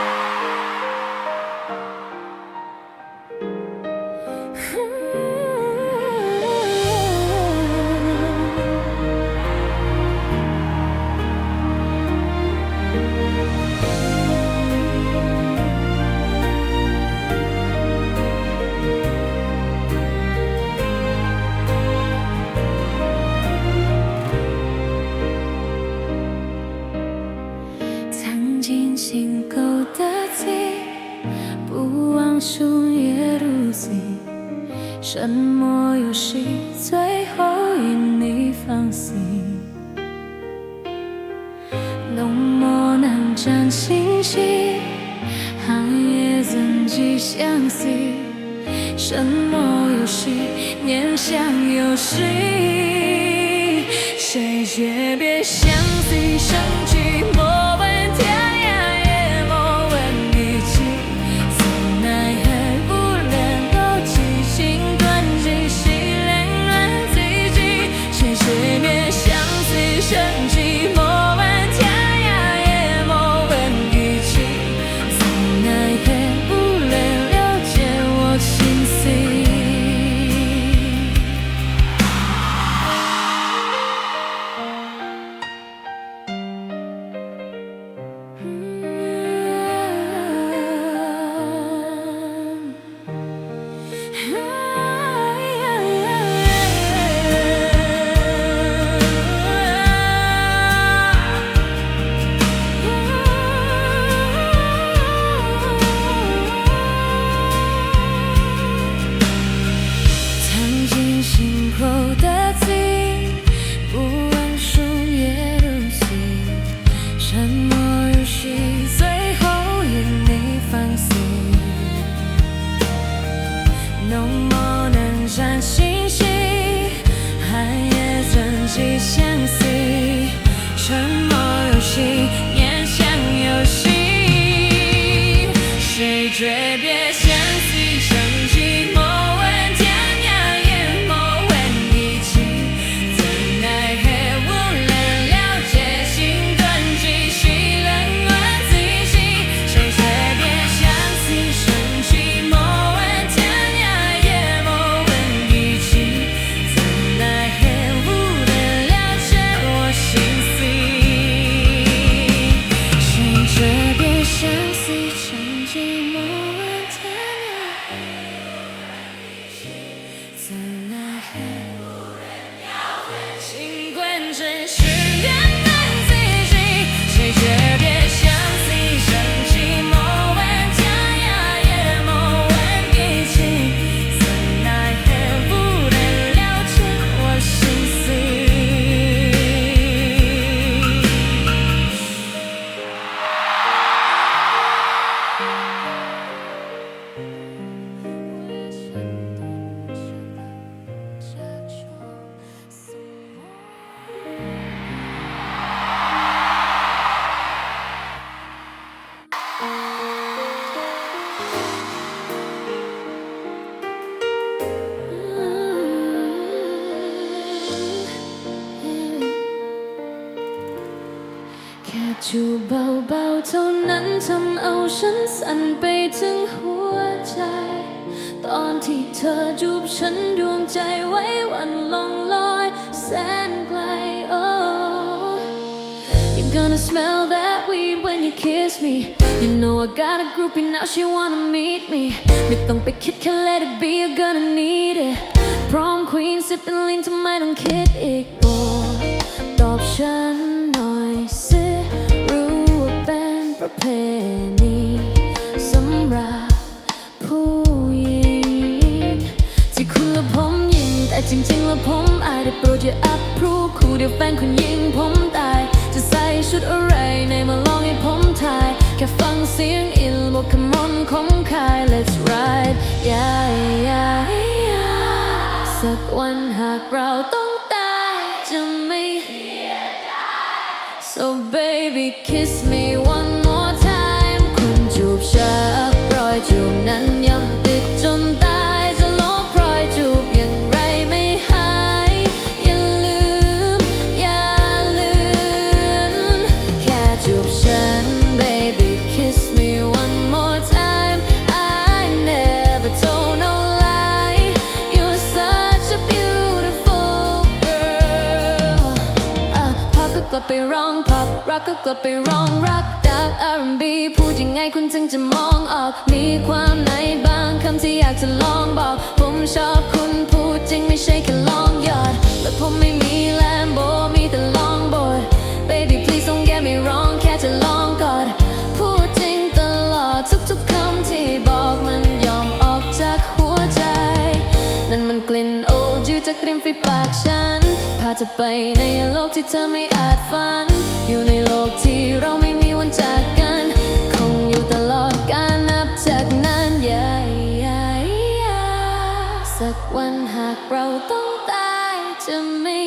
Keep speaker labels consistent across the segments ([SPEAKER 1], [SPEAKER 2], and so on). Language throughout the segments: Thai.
[SPEAKER 1] Bye. 诀别相思生 จูบเบาๆเท่านั้นทำเอาฉันสั่นไปถึงหัวใจ ตอนที่เธอจูบฉันดวงใจไว้วันลองลอยแสนไกล oh You're gonna smell that weed when you kiss me You know I got a groupie now she wanna meet me ไม่ต้องไปคิดแค่ let it be you're gonna need it Prom queen sipping lean ทำไมต้องคิดอีกโอ้ตอบฉัน เป็นประเพณีสำหรับผู้หญิงที่คุณและผมยิงแต่จริงๆแล้วผมอายได้โปรดอย่าอัพพรูคู่เดียวแฟนคุณยิงผมตาย จะใส่ชุดอะไรในมาลองให้ผมถ่าย แค่ฟังเสียงอินบอกคำมนของคาย let's ride yeah yeah yeah สักวันหากเราต้อง กก็กลับไปร้องรักดัก R&B พูดยังไงคุณถึงจะมองออก มีความในบางคำที่อยากจะลองบอก ผมชอบคุณพูดจริงไม่ใช่แค่ลองหยอด และผมไม่มีแลมโบมีแต่ลองบด Baby please don't get me wrong แค่จะลองกอด พูดจริงตลอดทุกๆคำที่บอกมันยอมออกจากหัวใจ นั่นมันกลิ่นโอจูจากริมฝีปากฉัน พาเธอไปในโลกที่เธอไม่อาจฝัน อยู่ในโลกที่เราไม่มีวันจากกัน คงอยู่ตลอดกาลนับจากนั้น yeah, yeah, yeah สักวันหากเราต้องตายจะไม่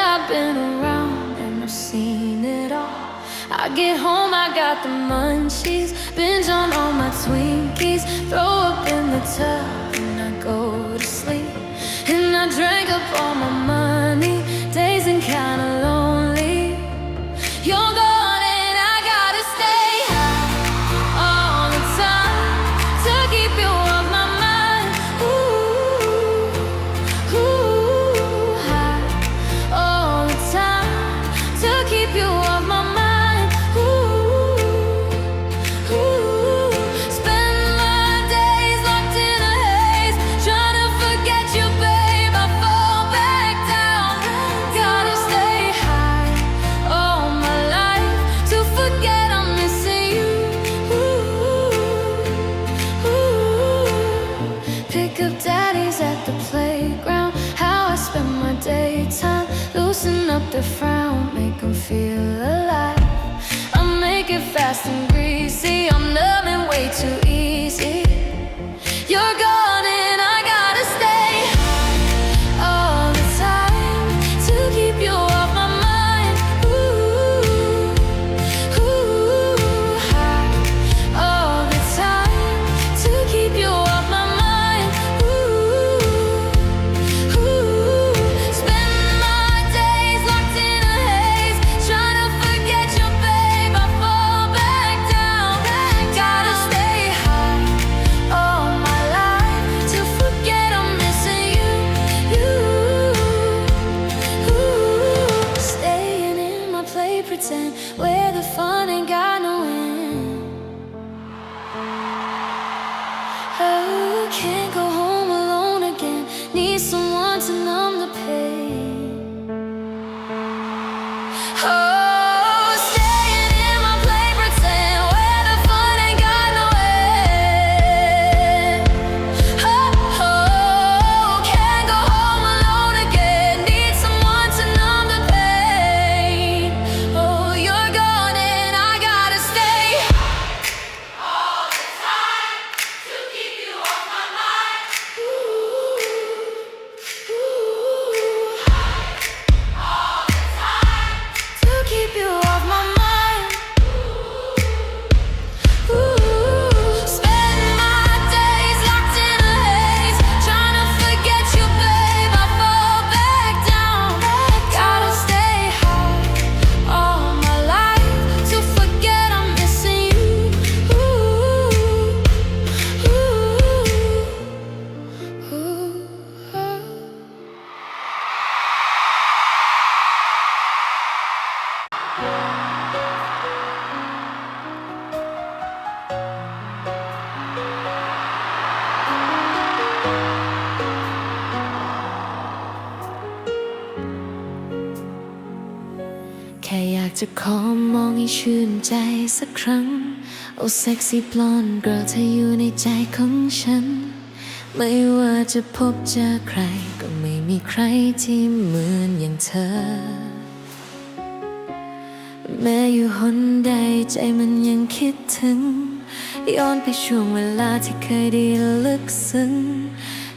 [SPEAKER 1] I've been around and I've seen it all. I get home, I got the munchies, binge on all my Twinkies, throw up in the tub, and I go to sleep. And I drank up all my money, to ใจสักครั้ง โอ้เซ็กซี่บลอนเกิร์ลเธออยู่ในใจของฉัน ไม่ว่าจะพบเจอใคร ก็ไม่มีใครที่เหมือนอย่างเธอ แม้อยู่หนใดใจมันยังคิดถึง ย้อนไปช่วงเวลาที่เคยดีลึกซึ้ง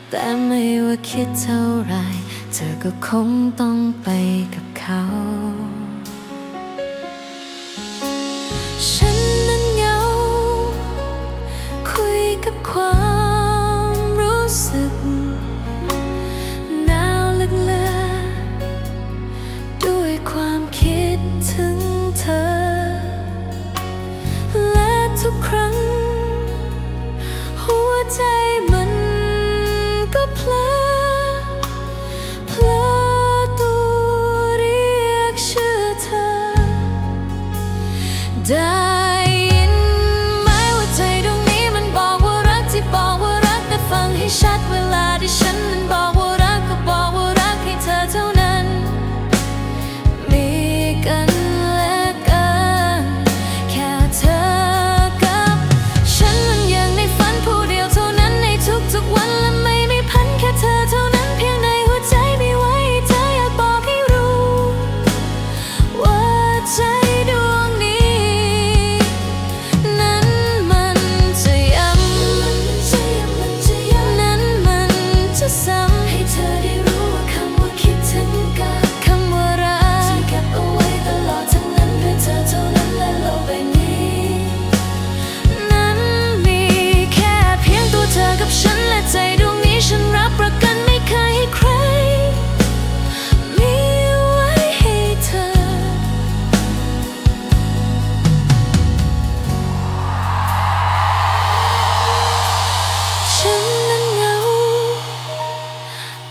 [SPEAKER 1] แต่ไม่ว่าคิดเท่าไร เธอก็คงต้องไปกับเขา กั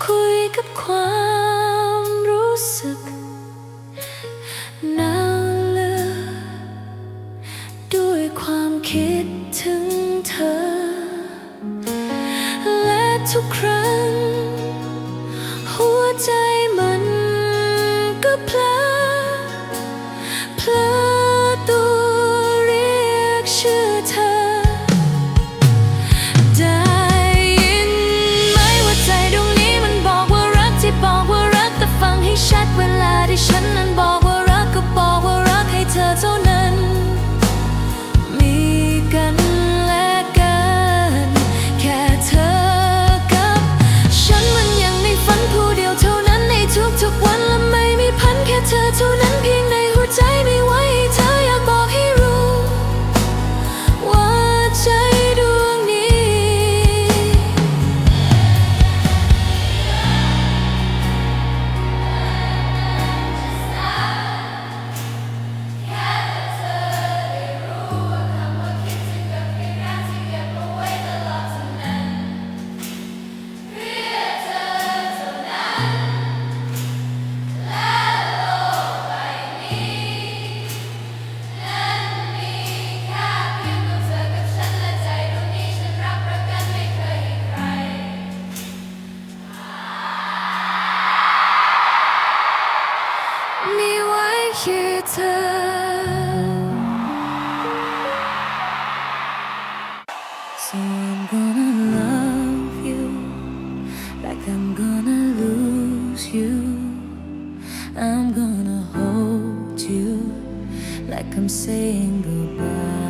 [SPEAKER 1] คุยกับความรู้สึกหนาเลือด้วยความคิดถึงเธอ และทุกครั้ง you like I'm saying goodbye.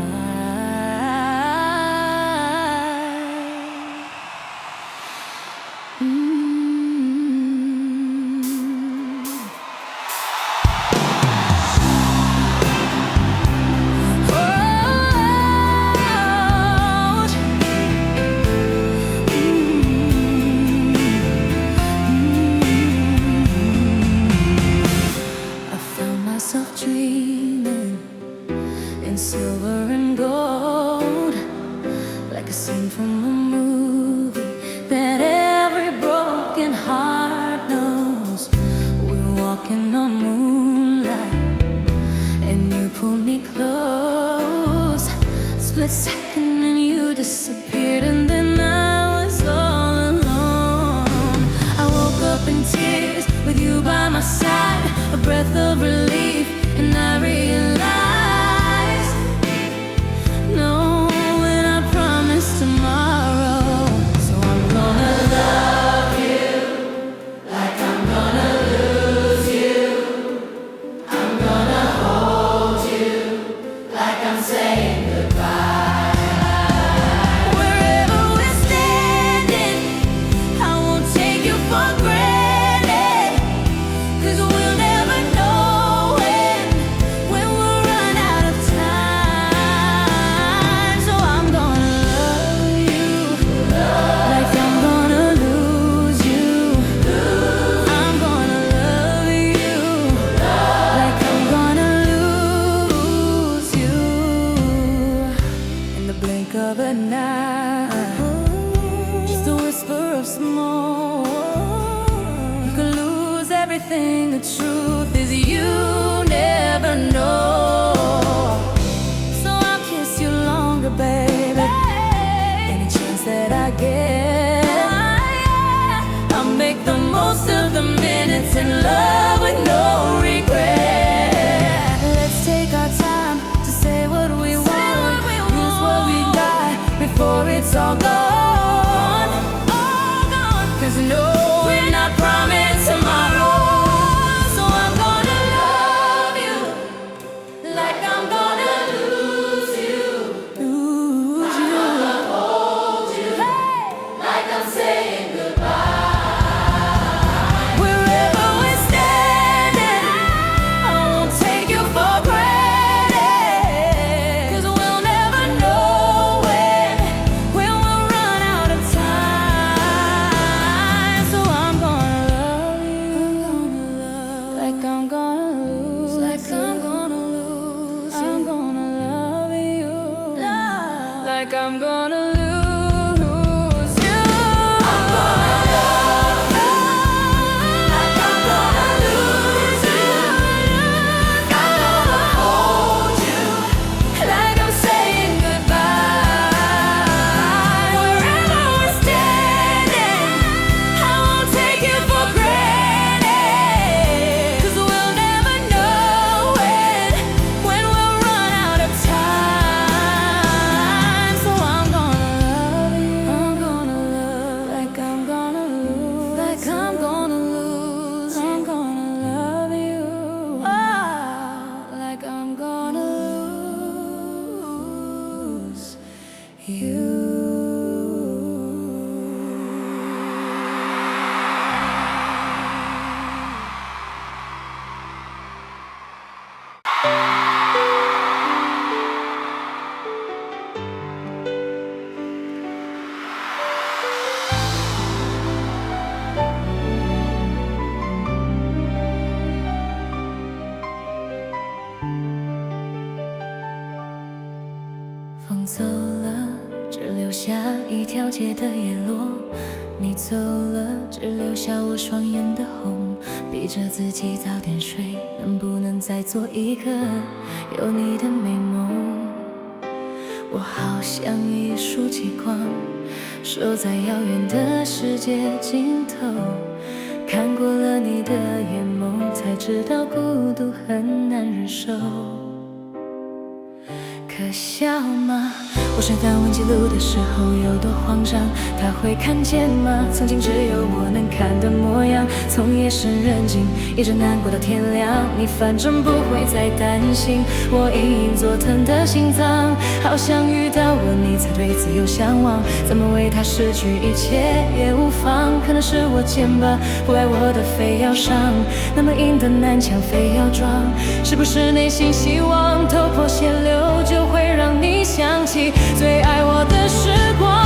[SPEAKER 1] breath of relief. other night. Just a whisper of smoke. You could lose everything. The truth is you. 做一个有你的美梦。我好像一束极光守在遥远的世界尽头看过了你的眼眸才知道孤独很难忍受。可笑吗？我删掉文记录的时候有多慌张，他会看见吗？曾经只有我能看的模样，从夜深人静一直难过到天亮。你反正不会再担心我隐隐作疼的心脏，好像遇到我你才对自由向往，怎么为他失去一切也无妨。可能是我贱吧，不爱我的非要伤，那么硬的南墙非要撞，是不是内心希望头破血流就？会让你想起最爱我的时光。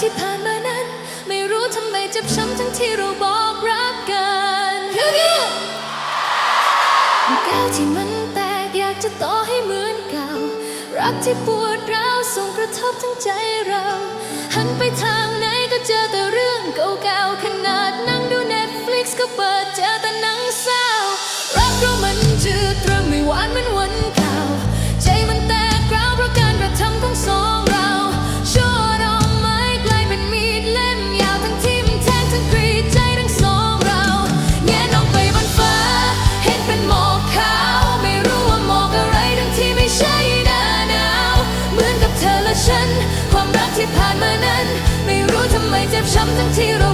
[SPEAKER 1] ที่ผ่านมานั้น ไม่รู้ทำไมเจ็บช้ำทั้งที่เราบอกรักกันแก้วที่มันแตกอยากจะต่อให้เหมือนเก่า รักที่ปวดร้าวส่งกระทบทั้งใจเรา หันไปทางไหน ม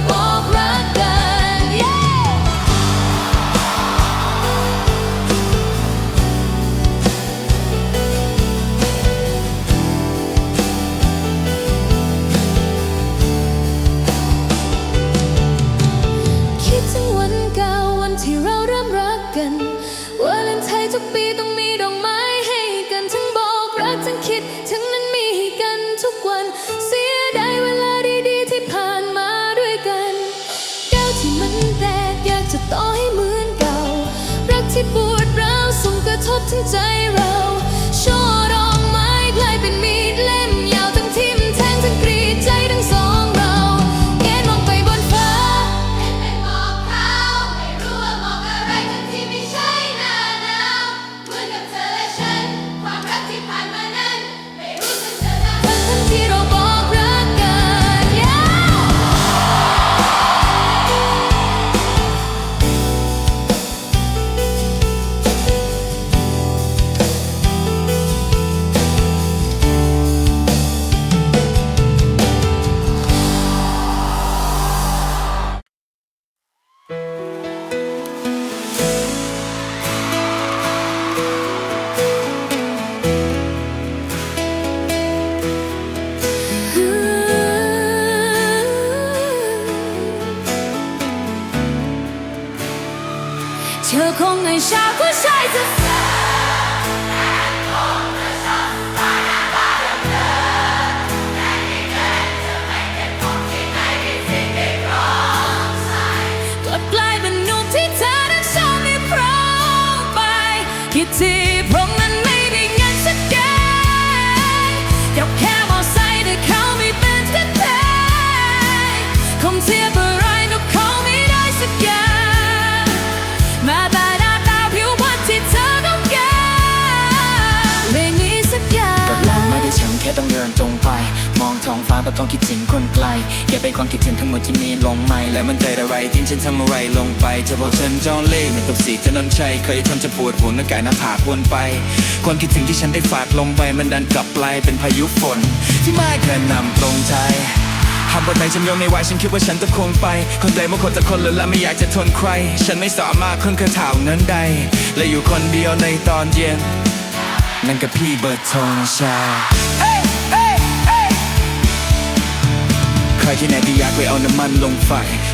[SPEAKER 1] ต้องคิดถึงคนไกลเก็บไปความ
[SPEAKER 2] คิดถึงทั้งหมดที่มีลงไม่และมันเกิดอะไรที่ฉันทำอะไรลงไปจะบอกฉันจองเล่ไม่ตกสีถนนชัยเคยทนจะปวดหัวนักกายหน้าผากวนไป ความคิดถึงที่ฉันได้ฝากลงไปมันดันกลับกลายเป็นพายุฝน ที่ไม่เคยนำตรงใจหากวันไหนฉันยอมไม่ไหวฉันคิดว่าฉันต้องคงไป คนใดเมื่อคนจะคนเลยและไม่อยากจะทนใคร ฉันไม่สามารถค้นกระถางนั้นใด และอยู่คนเดียวในตอนเย็น นั่นกับพี่เบิร์ดโทนชา รที่ไหนที่อยากไปเอาน้ำมันลงไฟ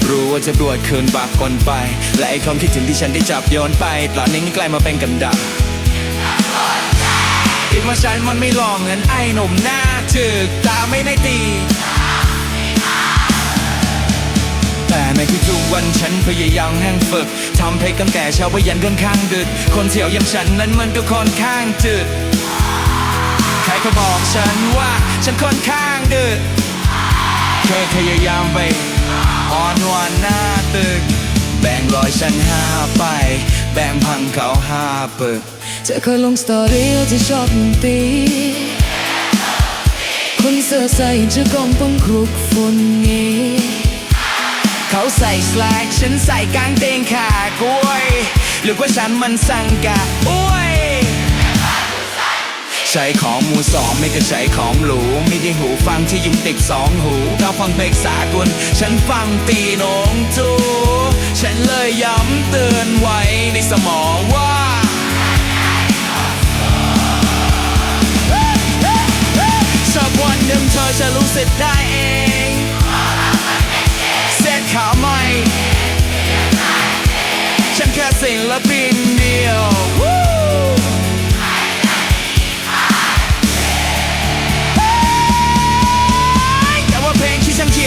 [SPEAKER 2] รู้ว่าจะรวดคืนบาปก่อนไป และไอ้ความคิดถึงที่ฉันได้จับโยนไปตอนนี้ก็กลายมาเป็นกันดักคิดว่าฉันมันไม่หลองเงินไอ้หนุ่มหน้าถึกตาไม่ได้ตีแต่ในทุกๆวันฉันพยายามแห่งฝึกทำให้กันแก่เช้าไปยันค่อนข้างดึก คนเที่ยวอย่างฉันนั้นมันก็ค่อนข้างจืดใครเขาบอกฉันว่าฉันค่อนข้างดื้อ เคยพยายามไปอ่อนวอนหน้าตึก แบ่งรอยฉันห้าไป แบ่งพังเขาห้าปึก
[SPEAKER 1] เธอเคยลงสตอรี่ที่ชอบดนตรีคนเสื้อใส่จะกองป้องครุกฝุ่นงี้
[SPEAKER 2] เขาใส่สลกฉันใส่กางเกงขากล้วยหรือว่าฉันมันสังกะอ้ ใช้ของมือสองไม่ก็ใช้ของหรูไม่ได้หูฟังที่ยิ่งติดสองหูถ้าฟังเพลงสากลฉันฟังตีนงจูฉันเลยย้ำเตือนไว้ในสมองว่าสักวันหนึ่งเธอจะรู้สึกได้เองเส้นขาใหม่ฉันแค่ศิลปินเดียว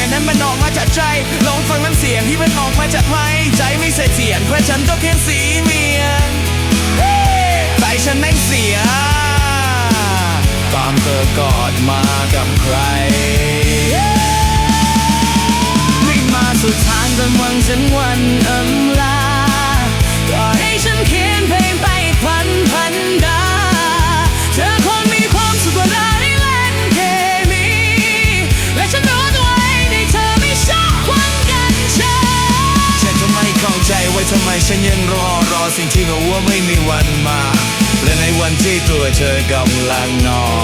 [SPEAKER 2] วู้แต่ว่าเพลงที่ฉัน
[SPEAKER 1] ใจ ลองฟังน้ำเสียงที่มันออกมาจากไม้ใจไม่เสถียรเพราะฉันต้องเพียนสีเมียนใจฉันแม่งเสียตามเธอกอดมากับใครวิ่มาสุดทางจนวันฉันวันอำลาก็ให้ฉันเขียนเพลงไป เธอกำลังนอน